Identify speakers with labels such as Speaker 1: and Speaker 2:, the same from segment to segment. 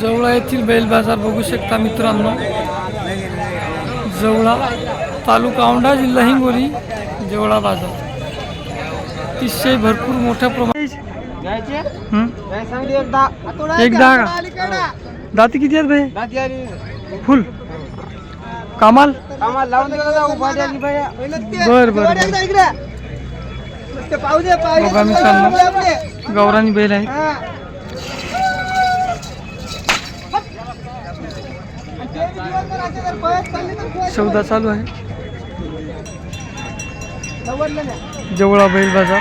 Speaker 1: जवळा येथील बैल बाजार बघू शकता मित्रांनो. जवळा तालुका औंढा जिल्हा हिंगोली जवळा बाजार. अतिशय भरपूर मोठ्या प्रमाणात हं? का? दाती किती आहेत भाई फुल. कामाल. बर बर बर. बघा मित्रांनो. गौराणी बैल आहे. सौदा चालू आहे. जवळा बैल बाजार.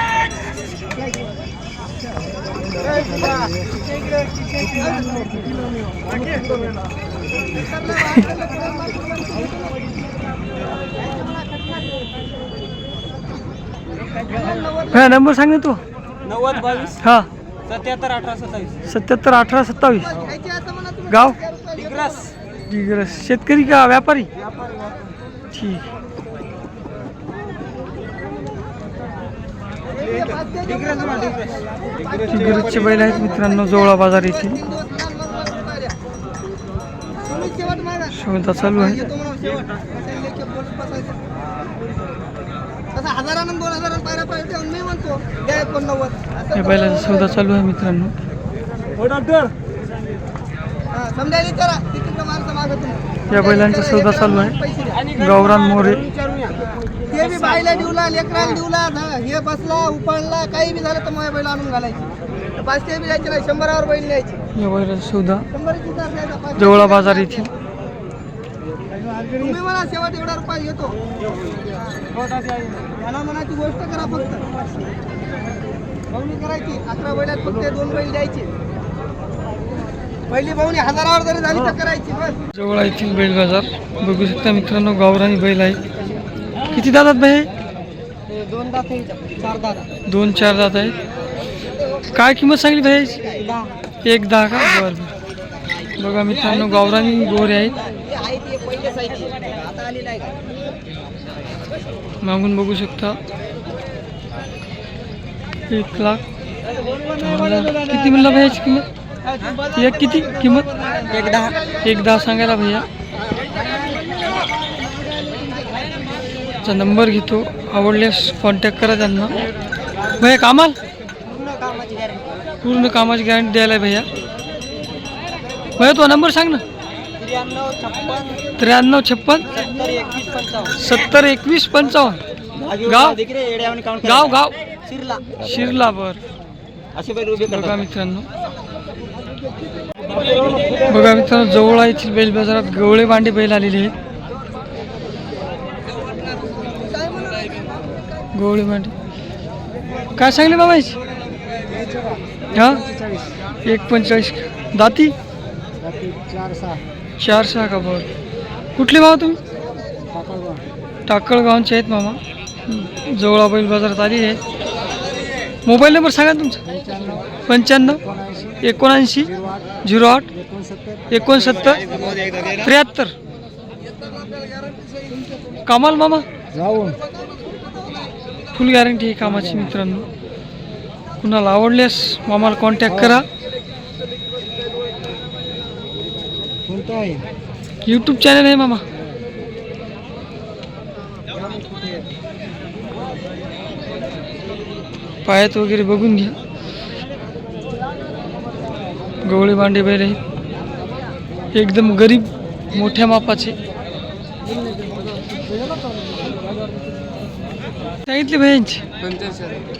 Speaker 1: हा नंबर सांग ना तू.
Speaker 2: नव्वद बावीस
Speaker 1: हा.
Speaker 2: सत्याहत्तर अठरा सत्तावीस.
Speaker 1: सत्याहत्तर अठरा सत्तावीस. गाव?
Speaker 2: डिग्रस
Speaker 1: शेतकरी का व्यापारी? ठीक.
Speaker 2: डिग्रस म्हणा डिग्रस
Speaker 1: डिग्रसचे बैल आहेत मित्रांनो जवळा बाजार येथील. शोधा चालू आहे. या बैलाचा सौदा चालू आहे मित्रांनो. या बैलांचा सौदा चालू आहे. गावरान मोरे.
Speaker 3: ते बी बाईला डिवला लेकराला धा- हे बसला उपाडला काही बी झालं तर माझ्या बैल आणून घालायची. पाचशे बी द्यायचे नाही शंभरावर बैल न्यायची.
Speaker 1: या बैलाचा सौदा. जवळा बाजार येथील.
Speaker 3: तुम्ही मला शेवट एवढा रुपये घेतो. मला मनाची गोष्ट करा फक्त. करायची अकरा बैलात फक्त दोन बैल द्यायचे. पहिली भावनी हजारावर जरी झाली तर करायची बस.
Speaker 1: जवळा येथील बैल बाजार बघू शकता मित्रांनो गावरानी बैल आहे. किती दादात बाई
Speaker 3: दोन दात चार दात
Speaker 1: दोन चार दात आहेत काय किंमत सांगली भाई? एक दहा का? बरं बरं. बघा मित्रांनो गावरानी गोरे आहेत.
Speaker 3: आहे आहे आहे
Speaker 1: मागून बघू शकता. एक लाख. किती म्हणला भैयाची किंमत? एक किती किंमत?
Speaker 3: एक दहा.
Speaker 1: एक दहा सांगायला भैया. चा नंबर घेतो. आवडल्यास कॉन्टॅक्ट करा त्यांना. भैया कामाल?
Speaker 3: पूर्ण कामाची गॅरंटी
Speaker 1: द्यायला आहे भैया. भैया तो नंबर सांग ना.
Speaker 3: त्र्याण्णव छप्पन. सत्तर एकवीस पंचावन्न.
Speaker 1: गाव? गाव गाव?
Speaker 3: शिरला.
Speaker 1: शिरला बर.
Speaker 3: असे
Speaker 1: बघा मित्रांनो. बघा मित्रांनो जवळ येथील बैल बाजारात. गवळे बांडे बैल आलेले आहेत. गवळे बांडे काय सांगले बाबा हा? एक पंचेचाळीस. दाती?
Speaker 3: चार सहा
Speaker 1: चार सहा का बर. कुठले भाव तुम्ही? टाकळगावचे आहेत मामा. जवळा बैल बाजारात आली आहे मोबाईल नंबर सांगा तुमचा. पंच्याण्णव. एकोणऐंशी झिरो आठ एकोणसत्तर त्र्याहत्तर. कामाल मामा. फुल गॅरंटी आहे कामाची मित्रांनो. कुणाला आवडल्यास मामाला कॉन्टॅक्ट करा. यूट्यूब चॅनल आहे? मामा. पायात वगैरे बघून घ्या. गवळे भांडे बैल आहेत. एकदम गरीब मोठ्या मापाचे. सांगितले भयांची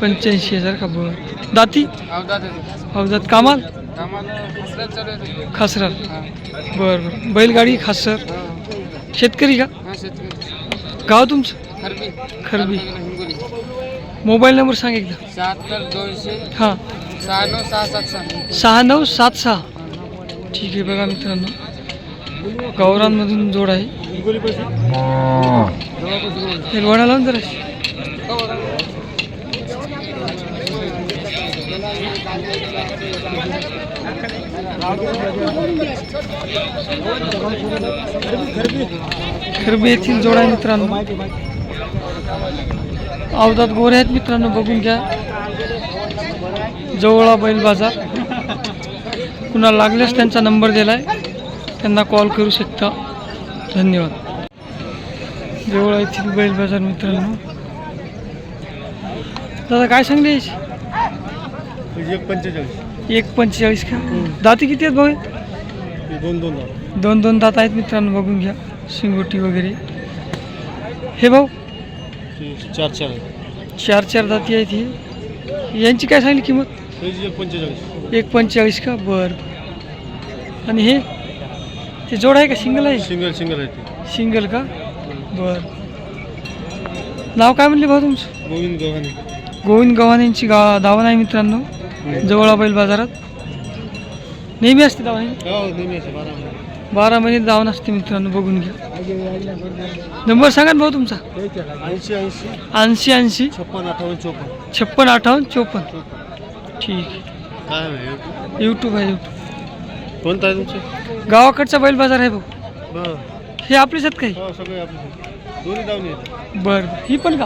Speaker 1: पंच्याऐंशी हजार का बरं दाती? अवजात कामाल? खासराल. बरं बरं. बैलगाडी खासर. शेतकरी का? गाव तुमचं? खरबी. मोबाईल नंबर सांग एकदा. हां.
Speaker 2: सहा नऊ सहा सात सहा.
Speaker 1: सहा नऊ सात सहा. ठीक आहे बघा मित्रांनो. गावरांमधून जोड आहे. हे लोणा लावून जरा. खरबी येथील जोड आहे मित्रांनो. अवधात गोरे आहेत मित्रांनो बघून घ्या. जवळा बैल बाजार. कुणाला लागल्यास त्यांचा नंबर दिला आहे त्यांना कॉल करू शकता. धन्यवाद. जवळ येथील बैल बाजार मित्रांनो. दादा काय सांगले?
Speaker 3: एक पंचेचाळीस.
Speaker 1: एक पंचेचाळीस का? दाती किती आहेत भाऊ? हे?
Speaker 3: दोन दोन
Speaker 1: दोन दोन दात आहेत मित्रांनो बघून घ्या. शिंगोटी वगैरे. हे भाऊ?
Speaker 3: चार चार
Speaker 1: चार चार दाती आहेत ही. यांची काय सांगली किंमत?
Speaker 3: एक पंचेचाळीस.
Speaker 1: का? बर. आणि हे? ते जोड आहे का? सिंगल आहे?
Speaker 3: सिंगल सिंगल आहे
Speaker 1: सिंगल का? बर. नाव काय म्हणले भाऊ तुमचं?
Speaker 3: गोविंद गव्हाणे.
Speaker 1: गोविंद गव्हाणे यांची गा दावण आहे मित्रांनो. जवळ बैल बाजारात. नेहमी असते दावण
Speaker 3: हो? बारा महिने.
Speaker 1: दावण असते मित्रांनो बघून घ्या. नंबर सांगा ना भाऊ तुमचा.
Speaker 3: ऐंशी ऐंशी.
Speaker 1: ऐंशी ऐंशी.
Speaker 3: छप्पन अठ्ठावन्न चोपन्न.
Speaker 1: छप्पन अठ्ठावन्न चोपन्न. ठीक.
Speaker 3: काय आहे?
Speaker 1: यूट्यूब आहे यूट्यूब
Speaker 3: कोणतं आहे तुमचं?
Speaker 1: गावाकडचा बैल बाजार आहे भाऊ
Speaker 3: बरं.
Speaker 1: हे आपलेच आहेत काही
Speaker 3: हो सगळे आपले दोन्ही जाऊन येते.
Speaker 1: बरं ही पण का?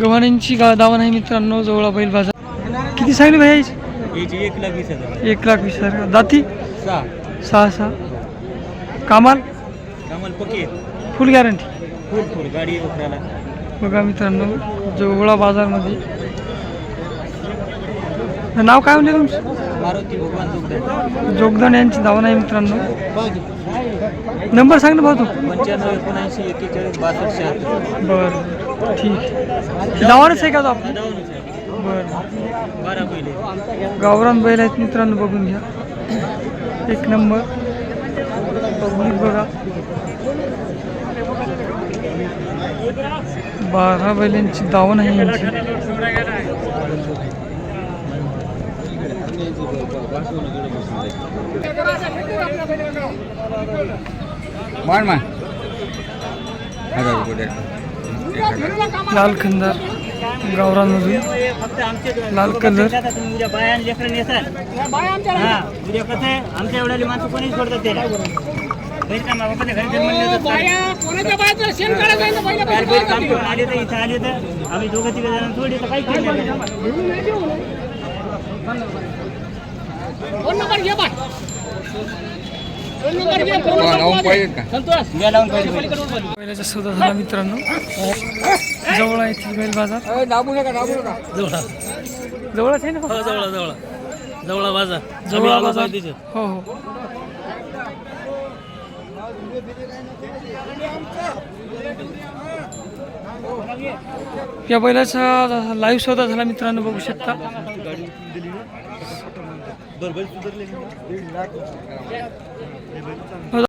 Speaker 1: गव्हाण्यांची गा दावण आहे मित्रांनो जवळ बैल बाजार. किती सांगली भाई
Speaker 2: याची एक लाख वीस हजार.
Speaker 1: एक लाख वीस हजार. दाती?
Speaker 2: सहा.
Speaker 1: सहा सहा. कामाल?
Speaker 2: कमाल पके
Speaker 1: फुल गॅरंटी
Speaker 2: फुल फुल. गाडी वखराला
Speaker 1: बघा मित्रांनो जवळा बाजारमध्ये. नाव काय म्हणले तुमचं?
Speaker 2: मारुती भगवान जोगडे
Speaker 1: जोगदान यांची दावण आहे मित्रांनो. नंबर सांग ना भाऊ तू.
Speaker 2: पंच्याण्णव एकोणऐंशी एक्केचाळीस बासष्ट
Speaker 1: बरं ठीक. दावणच आहे का तो बरं.
Speaker 2: पहिले
Speaker 1: गावरान बैल आहेत मित्रांनो बघून घ्या. एक नंबर. पब्लिक बघा. बारा बैलांची दावण आहे यांची.
Speaker 2: मान मान
Speaker 1: लाल खंदार
Speaker 2: फक्त आमचे
Speaker 1: लाल कलर.
Speaker 2: बाया लेकरं नेसाल हा उद्या कसं आहे? आमच्या एवढ्या माणसं कोणीच सोडतात त्याला? आले तर इथं आले तर आम्ही दोघं तिघं जण सोडले तर काही केलं नाही. या लावून पाहिजे
Speaker 1: बैलाचा सौदा झाला मित्रांनो. जवळ आहे बैल बाजार.
Speaker 2: दाबू नका दाबू नका.
Speaker 1: जवळच आहे ना भाऊ?
Speaker 2: जवळ जवळ. जवळ बाजार.
Speaker 1: जवळ बाजार. हो हो. या बैलाचा लाईव्ह सौदा झाला मित्रांनो बघू शकता.